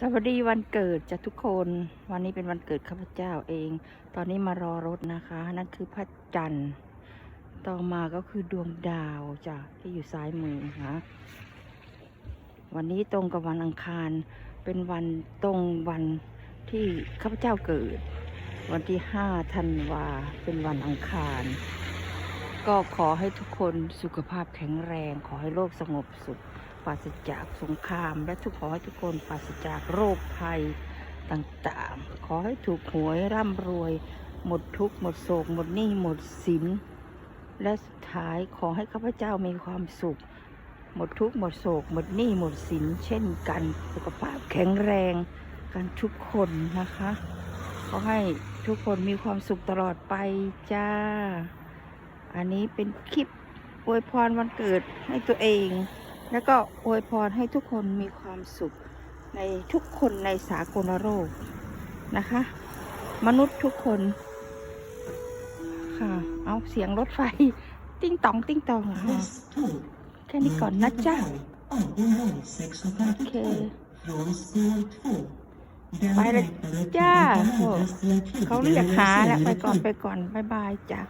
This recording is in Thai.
สวัสดีวันเกิดจากทุกคนวันนี้เป็นวันเกิดข้าพเจ้าเอง ตอนนี้มารอรถนะคะ นั่นคือพระจันทร์ต่อมาก็คือดวงดาวจ้ะที่อยู่ซ้ายมือนะคะวันนี้ตรงกับวันอังคาร เป็นวันตรงวันที่ข้าพเจ้าเกิด วันที่ห้าธันวาเป็นวันอังคาร ก็ขอให้ทุกคนสุขภาพแข็งแรง ขอให้โลกสงบสุข ปราศจากสงคราม และทุกขอให้ทุกคนปราศจากโรคภัยต่างๆ ขอให้ถูกหวยร่ำรวย หมดทุกข์หมดโศก หมดหนี้หมดสิน และสุดท้ายขอให้ข้าพเจ้ามีความสุข หมดทุกข์หมดโศก หมดหนี้หมดสิน เช่นกัน สุขภาพแข็งแรงกันทุกคนนะคะ ขอให้ทุกคนมีความสุขตลอดไปจ้า อันนี้เป็นคลิปอวยพรวันเกิดให้ตัวเอง แล้วก็อวยพรให้ทุกคนมีความสุขในทุกคนในสากลโลกนะคะ มนุษย์ทุกคนค่ะ เอาเสียงรถไฟ ติ้งตองติ้งตองอะค่ะแค่นี้ก่อนนะจ๊ะ Avgång 6.32. Okej. Från spår 2. Den Bye, räknade ja. tiden ändras till en เขาเรียกหาแล้วไปก่อนไปก่อนบายบายจ้ะ